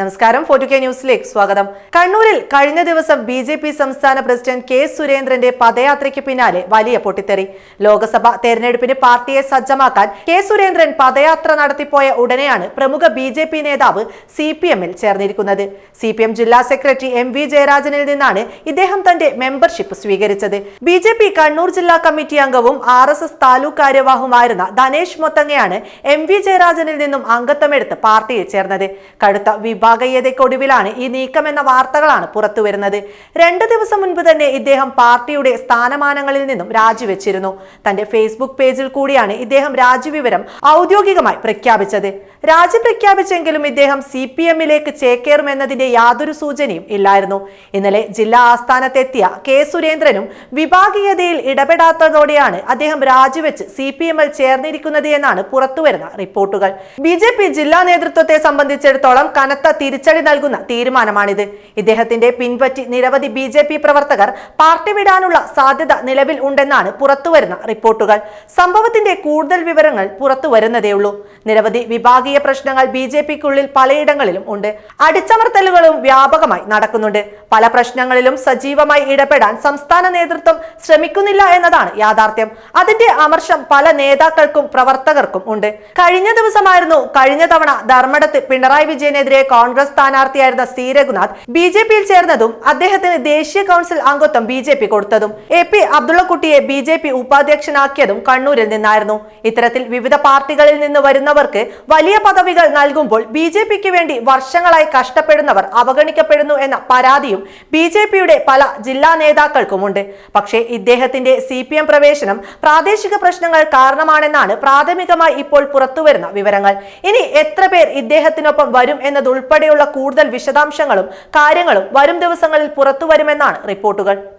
നമസ്കാരം forty K ന്യൂസിലേക്ക് സ്വാഗതം. കണ്ണൂരിൽ കഴിഞ്ഞ ദിവസം ബി ജെ പി സംസ്ഥാന പ്രസിഡന്റ് കെ സുരേന്ദ്രന്റെ പദയാത്രയ്ക്ക് പിന്നാലെ വലിയ പൊട്ടിത്തെറി. ലോക്സഭ തെരഞ്ഞെടുപ്പിന് പാർട്ടിയെ സജ്ജമാക്കാൻ കെ സുരേന്ദ്രൻ പദയാത്ര നടത്തിപ്പോയ ഉടനെയാണ് പ്രമുഖ ബി ജെ പി നേതാവ് സി പി എമ്മിൽ ചേർന്നിരിക്കുന്നത്. സി പി എം ജില്ലാ സെക്രട്ടറി എം വി ജയരാജനിൽ നിന്നാണ് ഇദ്ദേഹം തന്റെ മെമ്പർഷിപ്പ് സ്വീകരിച്ചത്. ബി ജെ പി കണ്ണൂർ ജില്ലാ കമ്മിറ്റി അംഗവും ആർ എസ് എസ് താലൂക്ക് കാര്യവാഹുമായിരുന്ന ധനേഷ് മൊത്തങ്ങയാണ് എം വി ജയരാജനിൽ നിന്നും അംഗത്വമെടുത്ത് പാർട്ടിയിൽ ചേർന്നത്. കടുത്ത വിഭാഗീയതയ്ക്കൊടുവിലാണ് ഈ നീക്കമെന്ന വാർത്തകളാണ് പുറത്തുവരുന്നത്. രണ്ട് ദിവസം മുൻപ് തന്നെ ഇദ്ദേഹം പാർട്ടിയുടെ സ്ഥാനമാനങ്ങളിൽ നിന്നും രാജിവെച്ചിരുന്നു. തന്റെ ഫേസ്ബുക്ക് പേജിൽ കൂടിയാണ് ഇദ്ദേഹം രാജിവിവരം ഔദ്യോഗികമായി പ്രഖ്യാപിച്ചത്. രാജി പ്രഖ്യാപിച്ചെങ്കിലും ഇദ്ദേഹം സി പി എമ്മിലേക്ക് ചേക്കേറുമെന്നതിന്റെ യാതൊരു സൂചനയും ഇല്ലായിരുന്നു. ഇന്നലെ ജില്ലാ ആസ്ഥാനത്തെത്തിയ കെ സുരേന്ദ്രനും വിഭാഗീയതയിൽ ഇടപെടാത്തതോടെയാണ് അദ്ദേഹം രാജിവെച്ച് സി പി എമ്മിൽ ചേർന്നിരിക്കുന്നത് എന്നാണ് പുറത്തുവരുന്ന റിപ്പോർട്ടുകൾ. ബി ജെ പി ജില്ലാ നേതൃത്വത്തെ സംബന്ധിച്ചിടത്തോളം കനത്ത തിരിച്ചടി നൽകുന്ന തീരുമാനമാണിത്. ഇദ്ദേഹത്തിന്റെ പിൻപറ്റി നിരവധി ബി ജെ പി പ്രവർത്തകർ പാർട്ടി വിടാനുള്ള സാധ്യത നിലവിൽ ഉണ്ടെന്നാണ് പുറത്തുവരുന്ന റിപ്പോർട്ടുകൾ. സംഭവത്തിന്റെ കൂടുതൽ വിവരങ്ങൾ പുറത്തുവരുന്നതേയുള്ളൂ. നിരവധി വിഭാഗീയ പ്രശ്നങ്ങൾ ബി ജെ പിക്കുള്ളിൽ പലയിടങ്ങളിലും ഉണ്ട്. അടിച്ചമർത്തലുകളും വ്യാപകമായി നടക്കുന്നുണ്ട്. പല പ്രശ്നങ്ങളിലും സജീവമായി ഇടപെടാൻ സംസ്ഥാന നേതൃത്വം ശ്രമിക്കുന്നില്ല എന്നതാണ് യാഥാർത്ഥ്യം. അതിന്റെ അമർഷം പല നേതാക്കൾക്കും പ്രവർത്തകർക്കും ഉണ്ട്. കഴിഞ്ഞ ദിവസമായിരുന്നു കഴിഞ്ഞ തവണ ധർമ്മടത്ത് പിണറായി വിജയനെതിരെ കോൺഗ്രസ് സ്ഥാനാർത്ഥിയായിരുന്ന സി. രഘുനാഥ് ബി. ജെ. പിയിൽ ചേർന്നതും അദ്ദേഹത്തിന് ദേശീയ കൗൺസിൽ അംഗത്വം ബി. ജെ. പി കൊടുത്തതും എ. പി. അബ്ദുള്ളക്കുട്ടിയെ ബി. ജെ. പി ഉപാധ്യക്ഷനാക്കിയതും കണ്ണൂരിൽ നിന്നായിരുന്നു. ഇത്തരത്തിൽ വിവിധ പാർട്ടികളിൽ നിന്ന് വരുന്നവർക്ക് വലിയ പദവികൾ നൽകുമ്പോൾ ബി. ജെ. പിക്ക് വേണ്ടി വർഷങ്ങളായി കഷ്ടപ്പെടുന്നവർ അവഗണിക്കപ്പെടുന്നു എന്ന പരാതിയും ബി. ജെ. പിയുടെ പല ജില്ലാ നേതാക്കൾക്കുമുണ്ട്. പക്ഷേ ഇദ്ദേഹത്തിന്റെ സി. പി. എം പ്രവേശനം പ്രാദേശിക പ്രശ്നങ്ങൾ കാരണമാണെന്നാണ് പ്രാഥമികമായി ഇപ്പോൾ പുറത്തുവരുന്ന വിവരങ്ങൾ. ഇനി എത്ര പേർ ഇദ്ദേഹത്തിനൊപ്പം വരും എന്നതുൾപ്പെടെയുള്ള കൂടുതൽ വിശദാംശങ്ങളും കാര്യങ്ങളും വരും ദിവസങ്ങളിൽ പുറത്തുവരുമെന്നാണ് റിപ്പോർട്ടുകൾ.